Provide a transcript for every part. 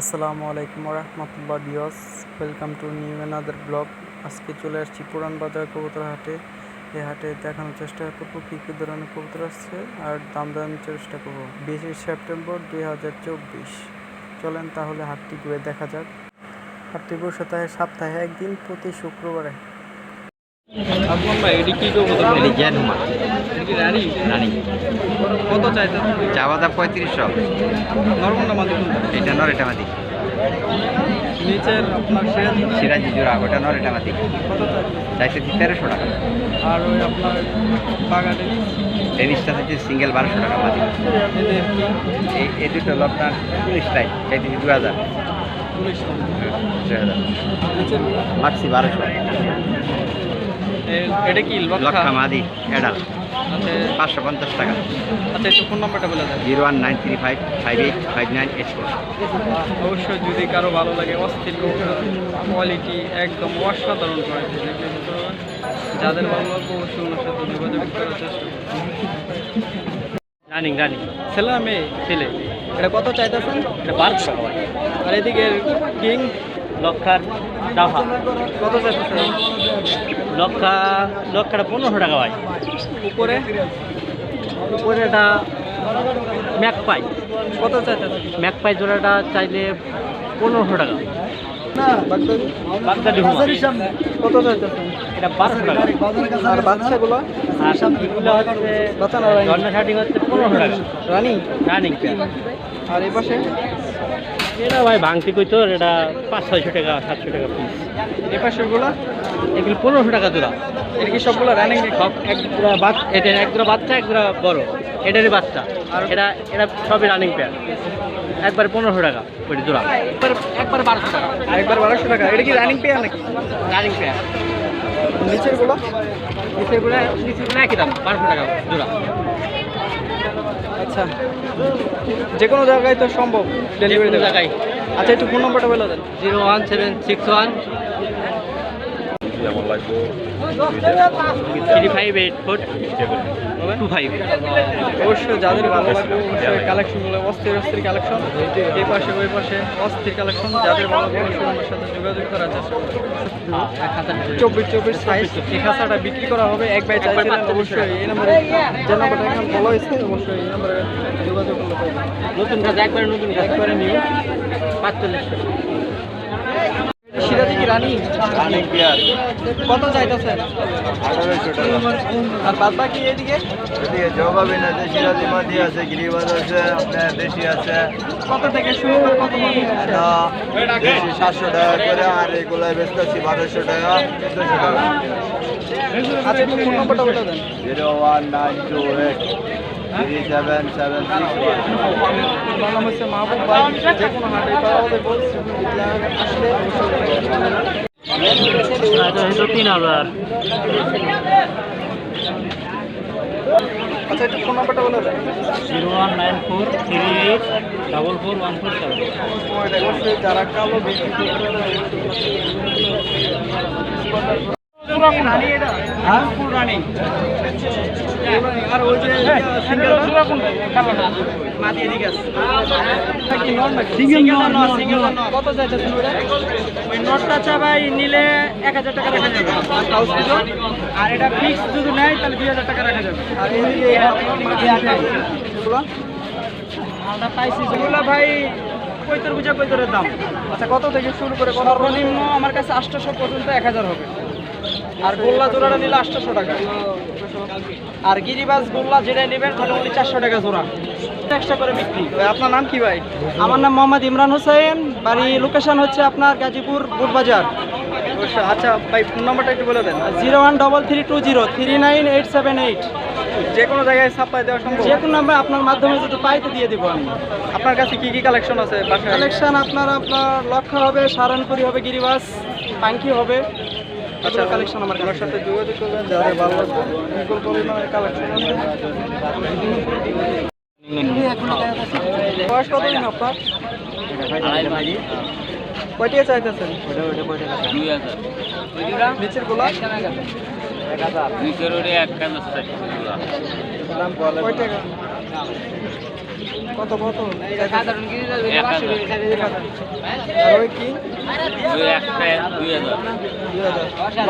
আসসালামু আলাইকুম রহমতুল্লাহ ডিওস welcome to new another blog. আজকে চলে আসছি পুরান বাজার কবুতর হাটে। এই হাটে দেখানোর চেষ্টা করব কী কী ধরনের কবুতর আসছে আর দাম জানানোর চেষ্টা করব। বিশে সেপ্টেম্বর দুই হাজার চব্বিশ। চলেন তাহলে হাটটি ঘুরে দেখা যাক। হাটটি বসে সপ্তাহে একদিন প্রতি শুক্রবারে। কত চাইতেন চাওয়া দাম পঁয়ত্রিশশো। এটা নর এটা মাদি। নিচের আপনার সিরাজি সিরাজি জোড়া ওটা নর এটা মাদি। কত চাইছে তেরোশো টাকা। আর ওই আপনার বাগানে? টেনিসটা হচ্ছে সিঙ্গেল বারোশো টাকা মাদি। এই দুটো হলো আপনার পুলিশ টাইপ চাইতে দু হাজার মাক্সি বারোশো। এটা কি লক্ষা মাদি এডাল আচ্ছা। পাঁচশো পঞ্চাশ টাকা। আচ্ছা একটু ফোন নাম্বারটা বলে দেন। Zero one nine three five five eight five nine eight four. অবশ্যই যদি কারও ভালো লাগে অস্থির কোয়ালিটি একদম অসাধারণ কোয়ালিটি যাদের ভালো লাগবে অবশ্যই ওনার সাথে যোগাযোগ করার চেষ্টা রানিং রানিং। ছেলে না মেয়ে? ছেলে। এটা কত চাইতেছেন? এটা বারোশো টাকা আর এদিকে কিং লক্ষার ডাহা কত লক্ষা লক্ষাটা পনেরোশো টাকা ভাই। উপরে? উপরে এটা ম্যাক পাই কত ম্যাক পাই জোড়াটা চাইলে পনেরোশো টাকা। কত এটা বারোশো টাকা। আর বাচ্চাগুলো আর সব এগুলো হচ্ছে হচ্ছে পনেরোশো টাকা। রানিং? রানিং। আর এই পাশে? এটা ভাই ভাঙতি কই তোর এটা পাঁচ ছয়শো টাকা সাতশো টাকা পিস এই পাশেগুলো এগুলো পনেরোশো টাকা জোড়া। এটা কি সবগুলো রানিং সব এক জোড়া বাচ্চা এটা এক জোড়া বাচ্চা এক জোড়া বড়। এটারই বাচ্চা। আর এটা এটা সবই রানিং পেয়ার একবার পনেরোশো টাকা ওইটি জোড়া। একবার একবার বারোশো টাকা। আর একবার বারোশো টাকা। এটা কি রানিং পেয়ার নাকি? রানিং পেয়ার নিচেরগুলো নিচেরগুলো নিচেরগুলো একই দাম বারোশো টাকা জোড়া। আচ্ছা। যে কোনো জায়গায় তো সম্ভব ডেলিভারি জায়গায়। আচ্ছা একটু ফোন নম্বরটা বলে দেন। Zero one seven six one three five eight four two five অবশ্যই যাদের ভালো লাগবে অবশ্যই কালেকশনগুলো অস্থির অস্থির কালেকশন এই পাশে ওই পাশে অস্থির কালেকশন যাদের ভালো লাগবে আমার সাথে যোগাযোগ চেষ্টা করবেন। চব্বিশ চব্বিশ সাইজ এই খাঁচাটা বিক্রি করা হবে এক বাই চাইছিলেন অবশ্যই এই নম্বরে যে নাম্বারটা এখন বলা হয়েছে অবশ্যই এই নম্বরে যোগাযোগ করলে নতুন কাজ একবারে নতুন কাজ একবারে নিউ পাঁচচল্লিশ। রানী? রানিং পেয়ার কত চাইতেছেন? আঠারোশো টাকা। আর বাদ বাকি এদিকে এদিকে জবাবিন আছে সিরাজি আছে গিরিবাজ আছে আপনার দেশি আছে। কত থেকে শুরু করে কত দেশি সাতশো টাকা করে আর এগুলো বেচতেছি বারোশো টাকা চোদ্দোশো টাকা। আচ্ছা ফোন নম্বরটা বলে দেন? Zero one nine two eight. Three seven seven six আমার নাম হচ্ছে মাহবুব অবশ্যই তিন হাজার আচ্ছা একটু ফোন নাম্বারটা বলে দেন zero one nine four three eight double four one four seven. অবশ্যই যারা কালো ভাই নিলে এক হাজার টাকা রাখা যাবে। আর এটা ফিক্স যদি নেয় তাহলে দুই হাজার টাকা রাখা যাবে। আর আমরা পাইছি যেগুলো ভাই কৈতর বুঝা কৈতরের দাম। আচ্ছা কত থেকে শুরু করে সর্বনিম্ন আমার কাছে আটশোশো পর্যন্ত এক হাজার হবে। আর গোল্লা জোড়াটা নিলে আটশোশো টাকা। আর গিরিবাজ গোল্লা যেটা নেবেন মোটামুটি চারশো টাকা জোড়া। এক্সট্রা করে বিক্রি। ভাই, আপনার নাম কি ভাই? আমার নাম মোহাম্মদ ইমরান হোসেন। বাড়ি লোকেশন হচ্ছে আপনার গাজীপুর বুটবাজার। আচ্ছা ভাই ফোন নাম্বারটা একটু বলে দেন। Zero one double three two zero three nine eight seven eight. যে কোনো জায়গায় সাপ্লাই দেওয়া সম্ভব? যে কোনো নাম্বার আপনার মাধ্যমে যদি পাই তো দিয়ে দেবো আমি। আপনার কাছে কি কি কালেকশন আছে কালেকশন আপনার আপনার লক্ষ্য হবে সারানপুরি হবে গিরিবাস পাঙ্কি হবে। আচ্ছা কালেকশন আমার আমার সাথে যোগাযোগ করবেন যাদের ভালো লাগবে বিপুল পরিমাণের কালেকশন আছে বয়স কতদিন আপনার? কয়টিয়া চাইতেছেন? নিচের গোলা? নিচের এক দাম কয় টাকা? কত কত? ওই কি?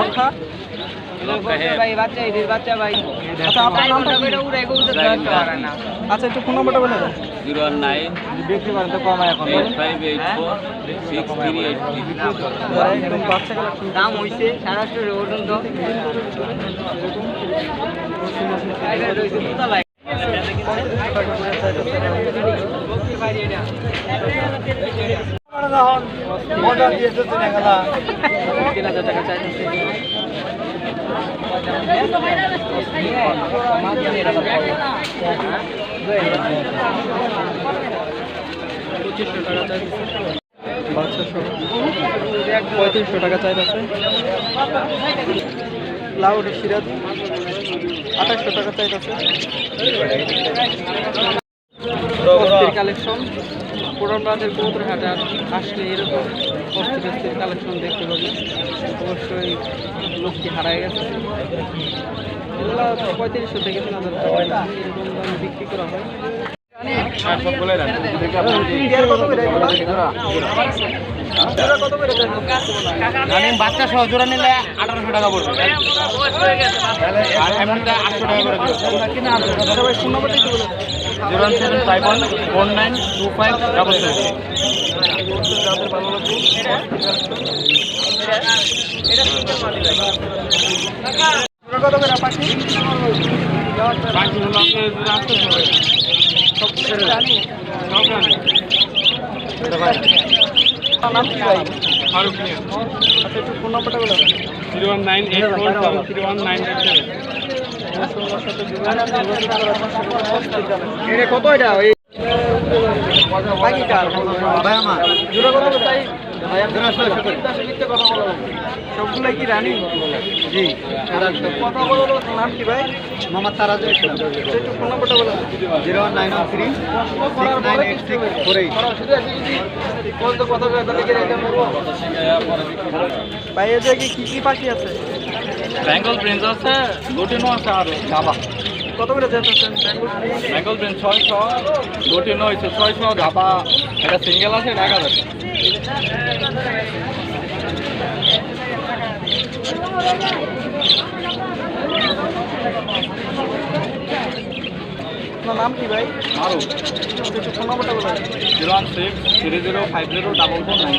আচ্ছা আচ্ছা একটু ফোন নাম্বারটা বলে দেন। জিরো ওয়ান নাইন বিক্রি করেন তো কমায় এখন eight five eight four six three eight three. যারা একদম বাচ্চা কালেকশন আটশো তিন হাজার টাকা পঁচিশশো টাকা চাইতেছে বাচ্চা পঁয়ত্রিশশো টাকা লাউডি আঠাশশো টাকা চাইতেছে অস্থির কালেকশন পুরান বাজার কবুতর হাটে আর আসলে এরকম অস্থির কালেকশন দেখতে পাবেন অবশ্যই লোকটি হারায় গেছে এগুলো পঁয়ত্রিশশো থেকে তিন হাজার টাকা এরকম দামে বিক্রি করা হয় বাচ্চা সহ জোড়া নিলে আঠারোশো টাকা পড়বে। আর আটশো টাকা করে zero seven five one four nine two five double seven. আপনার নাম কি ভাই ফারুক নিয়ে আচ্ছা একটু ফোন নাম্বারটা বলে zero one nine eight four seven three one nine eight seven কত এটা ওই পাখিটা ভাই আমার। জোড়া কত তাই সবগুলাই কি রানি? জি। কথা বলো নাম কি ভাই? মোহাম্মদ তারাজ একটু ফোন নাম্বারটা বলে। দেন zero one nine one three six nine eight six four eight. ভাই কি কি কি পাখি আছে? বেঙ্গল প্রিন্স আছে দুটিনো আছে আর কত করে যেতেছেন বেঙ্গল প্রিন্স ছয়শো দুটিনো হয়েছে ছয়শো ধাবা এটা সিঙ্গেল আছে এক হাজার। আপনার নাম কি ভাই? আরও একটু ফোন নাম্বারটা বলে দেন। Zero one six three zero five zero double four nine.